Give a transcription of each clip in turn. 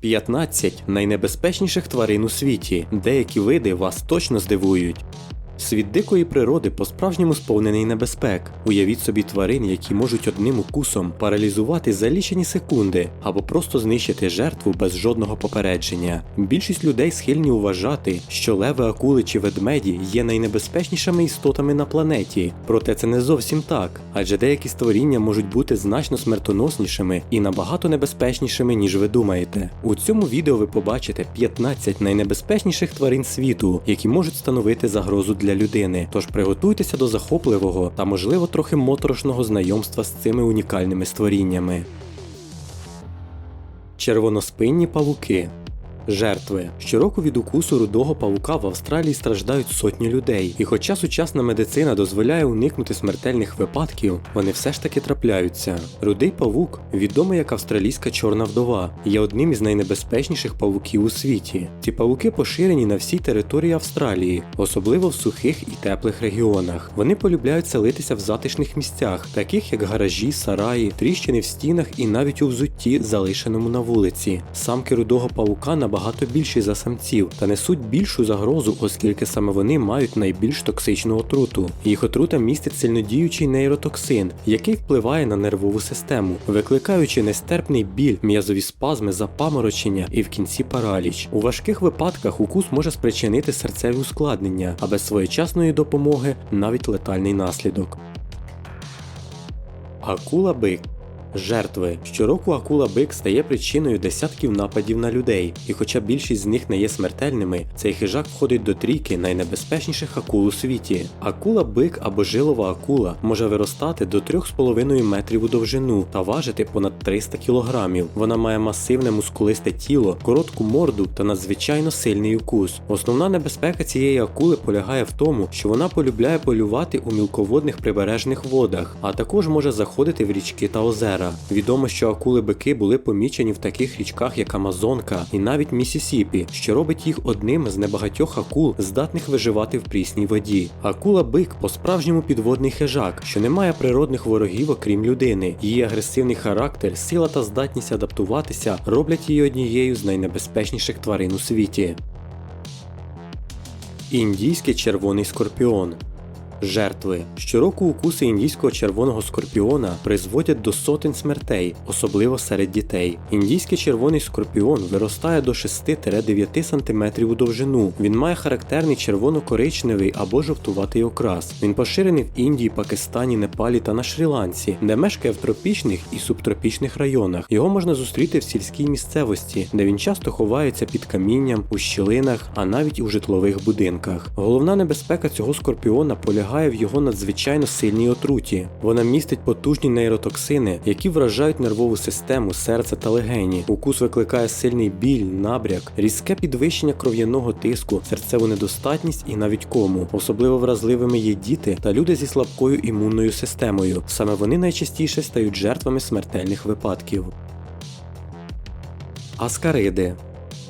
15 найнебезпечніших тварин у світі. Деякі види вас точно здивують. Світ дикої природи по-справжньому сповнений небезпек. Уявіть собі тварин, які можуть одним укусом паралізувати за лічені секунди або просто знищити жертву без жодного попередження. Більшість людей схильні вважати, що леви, акули чи ведмеді є найнебезпечнішими істотами на планеті. Проте це не зовсім так, адже деякі створіння можуть бути значно смертоноснішими і набагато небезпечнішими, ніж ви думаєте. У цьому відео ви побачите 15 найнебезпечніших тварин світу, які можуть становити загрозу для людини. Тож приготуйтеся до захопливого та, можливо, трохи моторошного знайомства з цими унікальними створіннями. Червоноспинні павуки. Жертви щороку від укусу рудого павука в Австралії страждають сотні людей, і хоча сучасна медицина дозволяє уникнути смертельних випадків, вони все ж таки трапляються. Рудий павук, відомий як австралійська чорна вдова, є одним із найнебезпечніших павуків у світі. Ці павуки поширені на всій території Австралії, особливо в сухих і теплих регіонах. Вони полюбляють селитися в затишних місцях, таких як гаражі, сараї, тріщини в стінах і навіть у взутті, залишеному на вулиці. Самки рудого павука набагато більші за самців та несуть більшу загрозу, оскільки саме вони мають найбільш токсичну отруту. Їх отрута містить сильнодіючий нейротоксин, який впливає на нервову систему, викликаючи нестерпний біль, м'язові спазми, запаморочення і в кінці параліч. У важких випадках укус може спричинити серцеві ускладнення, а без своєчасної допомоги навіть летальний наслідок. Акула бик Жертви щороку акула бик стає причиною десятків нападів на людей, і хоча більшість з них не є смертельними, цей хижак входить до трійки найнебезпечніших акул у світі. Акула бик або жилова акула може виростати до 3,5 метрів у довжину та важити понад 300 кілограмів. Вона має масивне мускулисте тіло, коротку морду та надзвичайно сильний укус. Основна небезпека цієї акули полягає в тому, що вона полюбляє полювати у мілководних прибережних водах, а також може заходити в річки та озера. Відомо, що акули-бики були помічені в таких річках, як Амазонка і навіть Місісіпі, що робить їх одним з небагатьох акул, здатних виживати в прісній воді. Акула-бик по-справжньому підводний хижак, що не має природних ворогів, окрім людини. Її агресивний характер, сила та здатність адаптуватися роблять її однією з найнебезпечніших тварин у світі. Індійський червоний скорпіон. Жертви щороку укуси індійського червоного скорпіона призводять до сотень смертей, особливо серед дітей. Індійський червоний скорпіон виростає до 6-9 см у довжину. Він має характерний червоно-коричневий або жовтуватий окрас. Він поширений в Індії, Пакистані, Непалі та на Шрі-Ланці, де мешкає в тропічних і субтропічних районах. Його можна зустріти в сільській місцевості, де він часто ховається під камінням, у щілинах, а навіть у житлових будинках. Головна небезпека цього скорпіона полягає полягає в його надзвичайно сильній отруті. Вона містить потужні нейротоксини, які вражають нервову систему, серце та легені. Укус викликає сильний біль, набряк, різке підвищення кров'яного тиску, серцеву недостатність і навіть кому. Особливо вразливими є діти та люди зі слабкою імунною системою. Саме вони найчастіше стають жертвами смертельних випадків. Аскариди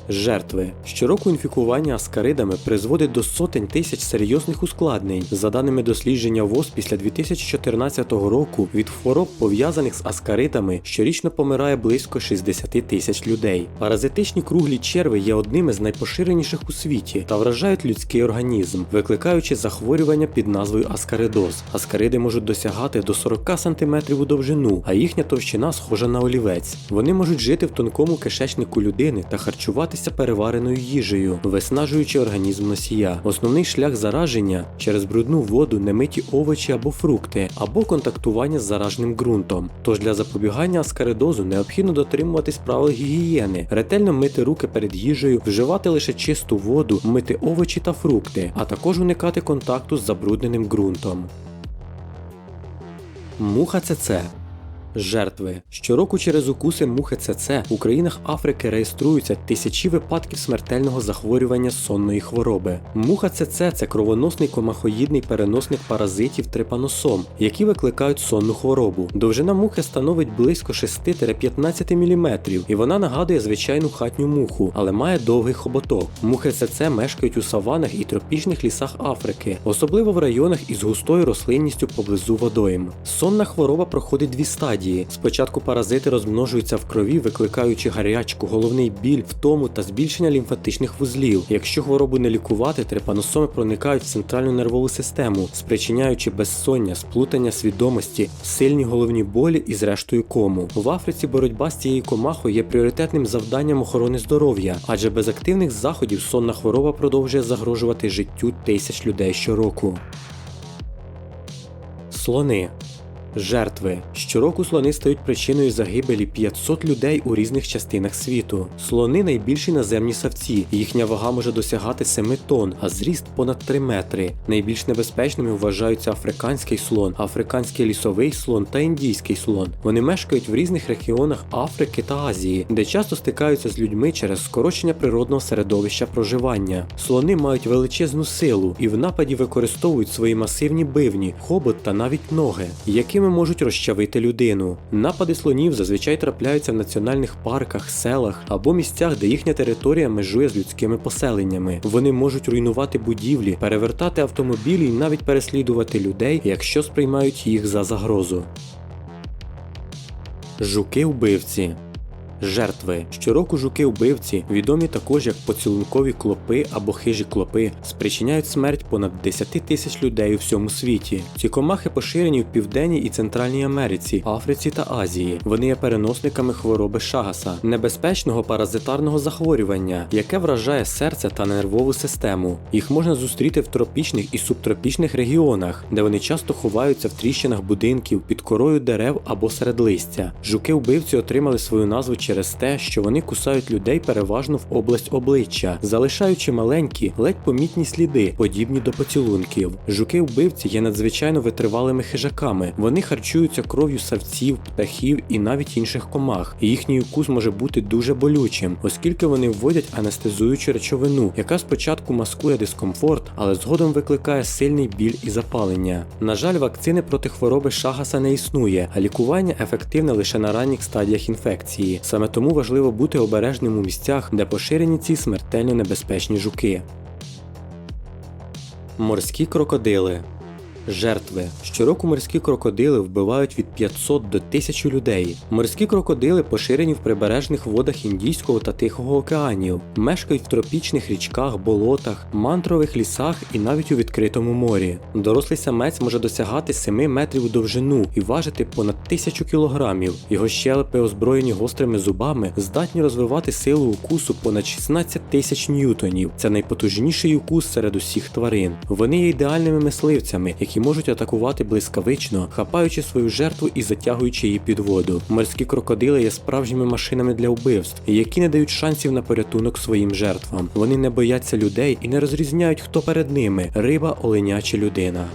Жертви щороку інфікування аскаридами призводить до сотень тисяч серйозних ускладнень. За даними дослідження ВОЗ після 2014 року від хвороб пов'язаних з аскаридами щорічно помирає близько 60 тисяч людей. Паразитичні круглі черви є одним із найпоширеніших у світі та вражають людський організм, викликаючи захворювання під назвою аскаридоз. Аскариди можуть досягати до 40 см у довжину, а їхня товщина схожа на олівець. Вони можуть жити в тонкому кишечнику людини та харчуватися перевареною їжею, виснажуючи організм носія. Основний шлях зараження через брудну воду, немиті овочі або фрукти, або контактування з зараженим ґрунтом. Тож для запобігання аскаридозу необхідно дотримуватись правил гігієни, ретельно мити руки перед їжею, вживати лише чисту воду, мити овочі та фрукти, а також уникати контакту з забрудненим ґрунтом. Муха ЦЦ Жертви щороку через укуси мухи ЦЦ у країнах Африки реєструються тисячі випадків смертельного захворювання сонної хвороби. Муха ЦЦ це кровоносний комахоїдний переносник паразитів трипаносом, які викликають сонну хворобу. Довжина мухи становить близько 6-15 мм, і вона нагадує звичайну хатню муху, але має довгий хоботок. Мухи ЦЦ мешкають у саванах і тропічних лісах Африки, особливо в районах із густою рослинністю поблизу водойм. Сонна хвороба проходить дві стадії стадії. Спочатку паразити розмножуються в крові, викликаючи гарячку, головний біль, втому та збільшення лімфатичних вузлів. Якщо хворобу не лікувати, трипаносоми проникають в центральну нервову систему, спричиняючи безсоння, сплутання свідомості, сильні головні болі і зрештою кому. В Африці боротьба з цією комахою є пріоритетним завданням охорони здоров'я, адже без активних заходів сонна хвороба продовжує загрожувати життю тисяч людей щороку. Слони. Жертви. Щороку слони стають причиною загибелі 500 людей у різних частинах світу. Слони найбільші наземні савці. Їхня вага може досягати 7 тонн, а зріст понад 3 метри. Найбільш небезпечними вважаються африканський слон, африканський лісовий слон та індійський слон. Вони мешкають в різних регіонах Африки та Азії, де часто стикаються з людьми через скорочення природного середовища проживання. Слони мають величезну силу і в нападі використовують свої масивні бивні, хобот та навіть ноги, якими можуть розчавити людину. Напади слонів зазвичай трапляються в національних парках, селах або місцях, де їхня територія межує з людськими поселеннями. Вони можуть руйнувати будівлі, перевертати автомобілі і навіть переслідувати людей, якщо сприймають їх за загрозу. Жуки-вбивці Жертви. Щороку жуки-вбивці, відомі також як поцілункові клопи або хижі клопи, спричиняють смерть понад 10 тисяч людей у всьому світі. Ці комахи поширені в Південній і Центральній Америці, Африці та Азії. Вони є переносниками хвороби Шагаса, небезпечного паразитарного захворювання, яке вражає серце та нервову систему. Їх можна зустріти в тропічних і субтропічних регіонах, де вони часто ховаються в тріщинах будинків, під корою дерев або серед листя. Жуки-вбивці отримали свою назву через те, що вони кусають людей переважно в область обличчя, залишаючи маленькі, ледь помітні сліди, подібні до поцілунків. Жуки-вбивці є надзвичайно витривалими хижаками. Вони харчуються кров'ю савців, птахів і навіть інших комах. Їхній укус може бути дуже болючим, оскільки вони вводять анестезуючу речовину, яка спочатку маскує дискомфорт, але згодом викликає сильний біль і запалення. На жаль, вакцини проти хвороби Шагаса не існує, а лікування ефективне лише на ранніх стадіях інфекції. Саме тому важливо бути обережним у місцях, де поширені ці смертельно небезпечні жуки. Морські крокодили. Жертви. Щороку морські крокодили вбивають від 500 до 1000 людей. Морські крокодили поширені в прибережних водах Індійського та Тихого океанів, мешкають в тропічних річках, болотах, мантрових лісах і навіть у відкритому морі. Дорослий самець може досягати 7 метрів у довжину і важити понад 1000 кілограмів. Його щелепи, озброєні гострими зубами, здатні розвивати силу укусу понад 16 тисяч ньютонів. Це найпотужніший укус серед усіх тварин. Вони є ідеальними мисливцями, які можуть атакувати блискавично, хапаючи свою жертву і затягуючи її під воду. Морські крокодили є справжніми машинами для вбивств, які не дають шансів на порятунок своїм жертвам. Вони не бояться людей і не розрізняють, хто перед ними риба, оленя чи людина.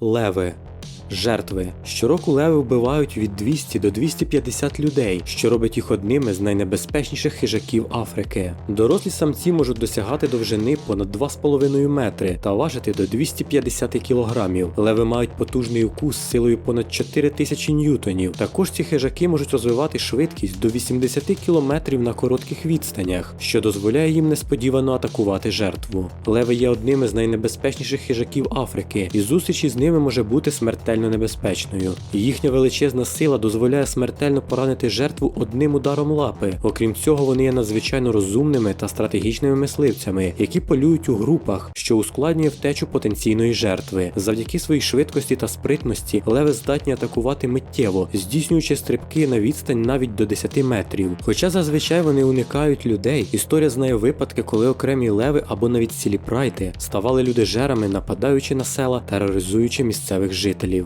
Леви. Жертви. Щороку леви вбивають від 200 до 250 людей, що робить їх одними з найнебезпечніших хижаків Африки. Дорослі самці можуть досягати довжини понад 2,5 метри та важити до 250 кілограмів. Леви мають потужний укус з силою понад 4 тисячі ньютонів. Також ці хижаки можуть розвивати швидкість до 80 км на коротких відстанях, що дозволяє їм несподівано атакувати жертву. Леви є одними з найнебезпечніших хижаків Африки, і зустріч із ними може бути смертельно небезпечною. Їхня величезна сила дозволяє смертельно поранити жертву одним ударом лапи. Окрім цього, вони є надзвичайно розумними та стратегічними мисливцями, які полюють у групах, що ускладнює втечу потенційної жертви. Завдяки своїй швидкості та спритності леви здатні атакувати миттєво, здійснюючи стрибки на відстань навіть до 10 метрів. Хоча зазвичай вони уникають людей, історія знає випадки, коли окремі леви або навіть цілі прайти ставали людожерами, нападаючи на села, тероризуючи місцевих жителів.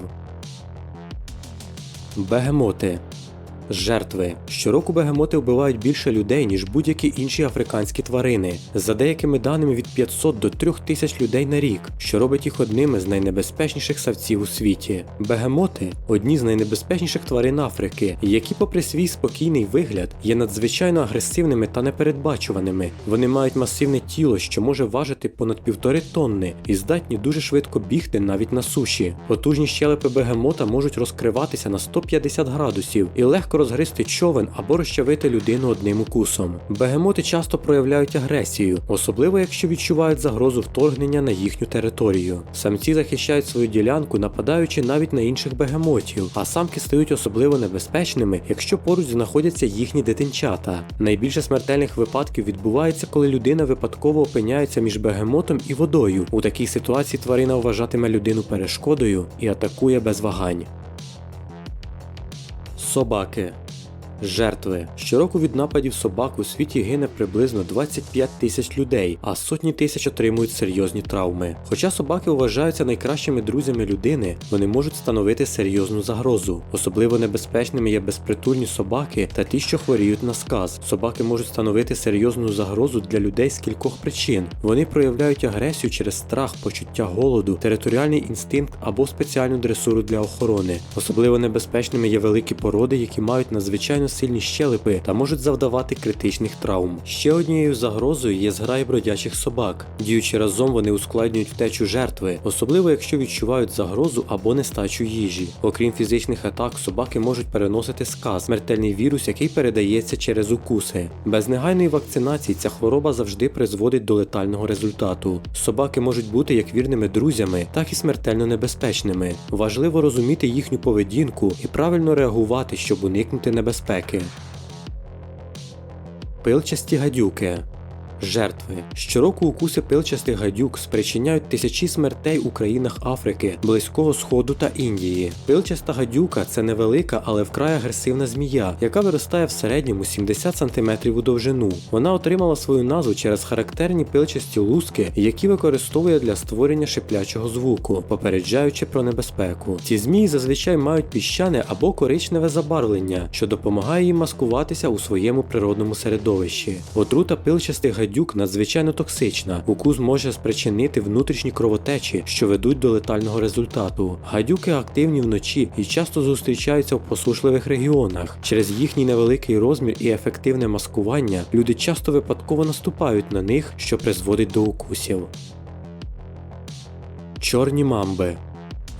बहम होते हैं Жертви. Щороку бегемоти вбивають більше людей, ніж будь-які інші африканські тварини. За деякими даними від 500 до 3000 людей на рік, що робить їх одними з найнебезпечніших савців у світі. Бегемоти одні з найнебезпечніших тварин Африки, які, попри свій спокійний вигляд, є надзвичайно агресивними та непередбачуваними. Вони мають масивне тіло, що може важити понад півтори тонни, і здатні дуже швидко бігти навіть на суші. Потужні щелепи бегемота можуть розкриватися на 150 градусів і легко швидко розгризти човен або розчавити людину одним укусом. Бегемоти часто проявляють агресію, особливо якщо відчувають загрозу вторгнення на їхню територію. Самці захищають свою ділянку, нападаючи навіть на інших бегемотів, а самки стають особливо небезпечними, якщо поруч знаходяться їхні дитинчата. Найбільше смертельних випадків відбувається, коли людина випадково опиняється між бегемотом і водою. У такій ситуації тварина вважатиме людину перешкодою і атакує без вагань. Собаки. Жертви. Щороку від нападів собак у світі гине приблизно 25 тисяч людей, а сотні тисяч отримують серйозні травми. Хоча собаки вважаються найкращими друзями людини, вони можуть становити серйозну загрозу. Особливо небезпечними є безпритульні собаки та ті, що хворіють на сказ. Собаки можуть становити серйозну загрозу для людей з кількох причин. Вони проявляють агресію через страх, почуття голоду, територіальний інстинкт або спеціальну дресуру для охорони. Особливо небезпечними є великі породи, які мають надзвичайно сильні щелепи та можуть завдавати критичних травм. Ще однією загрозою є зграй бродячих собак. Діючи разом, вони ускладнюють втечу жертви, особливо якщо відчувають загрозу або нестачу їжі. Окрім фізичних атак, собаки можуть переносити сказ, смертельний вірус, який передається через укуси. Без негайної вакцинації ця хвороба завжди призводить до летального результату. Собаки можуть бути як вірними друзями, так і смертельно небезпечними. Важливо розуміти їхню поведінку і правильно реагувати, щоб уникнути небезпеки. Пилчасті гадюки. Жертви. Щороку укуси пилчастих гадюк спричиняють тисячі смертей у країнах Африки, Близького Сходу та Індії. Пилчаста гадюка це невелика, але вкрай агресивна змія, яка виростає в середньому 70 см у довжину. Вона отримала свою назву через характерні пилчасті луски, які використовує для створення шиплячого звуку, попереджаючи про небезпеку. Ці змії зазвичай мають піщане або коричневе забарвлення, що допомагає їм маскуватися у своєму природному середовищі. Отрута пилчастих гадюк гадюк надзвичайно токсична. Укус може спричинити внутрішні кровотечі, що ведуть до летального результату. Гадюки активні вночі і часто зустрічаються в посушливих регіонах. Через їхній невеликий розмір і ефективне маскування люди часто випадково наступають на них, що призводить до укусів. Чорні мамби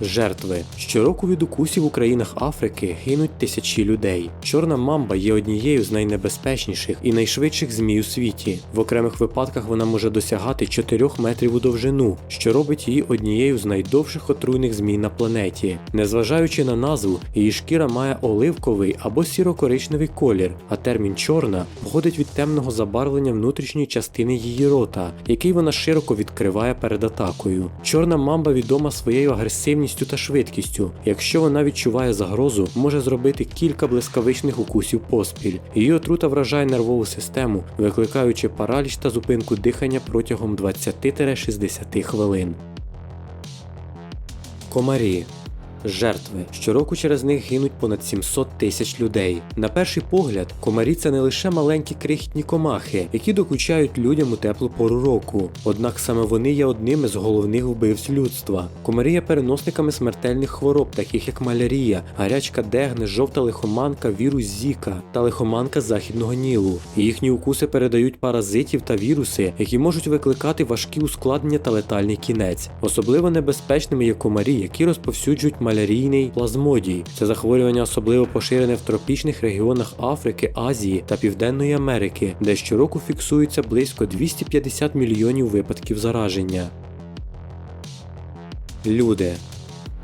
Жертви щороку від укусів у країнах Африки гинуть тисячі людей. Чорна мамба є однією з найнебезпечніших і найшвидших змій у світі. В окремих випадках вона може досягати 4 метрів у довжину, що робить її однією з найдовших отруйних змій на планеті. Незважаючи на назву, її шкіра має оливковий або сіро-коричневий колір, а термін чорна походить від темного забарвлення внутрішньої частини її рота, який вона широко відкриває перед атакою. Чорна мамба відома своєю агресивністю та швидкістю. Якщо вона відчуває загрозу, може зробити кілька блискавичних укусів поспіль. Її отрута вражає нервову систему, викликаючи параліч та зупинку дихання протягом 20-60 хвилин. Комарі Жертви щороку через них гинуть понад 700 тисяч людей. На перший погляд, комарі це не лише маленькі крихітні комахи, які докучають людям у теплу пору року. Однак саме вони є одним із головних вбивць людства. Комарі є переносниками смертельних хвороб, таких як малярія, гарячка дегни, жовта лихоманка, вірус Зіка та лихоманка західного Нілу. Їхні укуси передають паразитів та віруси, які можуть викликати важкі ускладнення та летальний кінець. Особливо небезпечними є комарі, які розповсюджують малярійний плазмодій. Це захворювання особливо поширене в тропічних регіонах Африки, Азії та Південної Америки, де щороку фіксується близько 250 мільйонів випадків зараження. Люди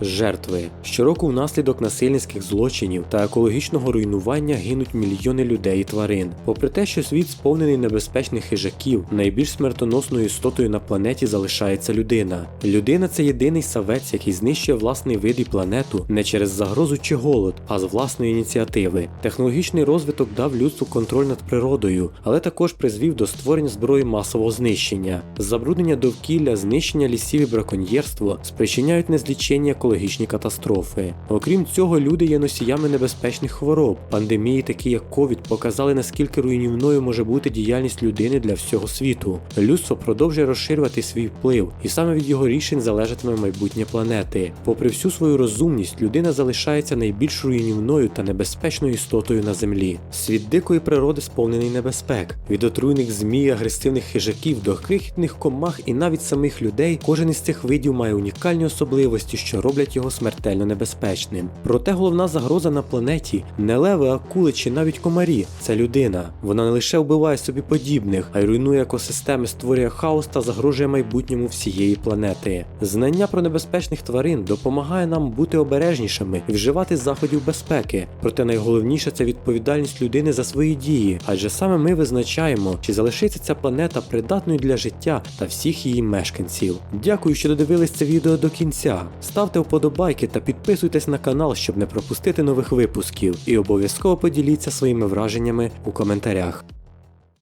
Жертви щороку внаслідок насильницьких злочинів та екологічного руйнування гинуть мільйони людей і тварин. Попри те, що світ сповнений небезпечних хижаків, найбільш смертоносною істотою на планеті залишається людина. Людина це єдиний савець, який знищує власний вид і планету не через загрозу чи голод, а з власної ініціативи. Технологічний розвиток дав людству контроль над природою, але також призвів до створення зброї масового знищення. Забруднення довкілля, знищення лісів і браконьєрство спричиняють незлічення екологічні катастрофи. Окрім цього, люди є носіями небезпечних хвороб. Пандемії, такі як ковід, показали наскільки руйнівною може бути діяльність людини для всього світу. Людство продовжує розширювати свій вплив, і саме від його рішень залежатиме майбутнє планети. Попри всю свою розумність, людина залишається найбільш руйнівною та небезпечною істотою на землі. Світ дикої природи сповнений небезпек від отруйних змій, агресивних хижаків до крихітних комах і навіть самих людей. Кожен із цих видів має унікальні особливості, що роблять роблять його смертельно небезпечним. Проте головна загроза на планеті не леви, акули чи навіть комарі. Це людина. Вона не лише вбиває собі подібних, а й руйнує екосистеми, створює хаос та загрожує майбутньому всієї планети. Знання про небезпечних тварин допомагає нам бути обережнішими і вживати заходів безпеки. Проте найголовніше це відповідальність людини за свої дії, адже саме ми визначаємо, чи залишиться ця планета придатною для життя та всіх її мешканців. Дякую, що додивились це відео до кінця. Ставте вподобайки та підписуйтесь на канал, щоб не пропустити нових випусків, і обов'язково поділіться своїми враженнями у коментарях.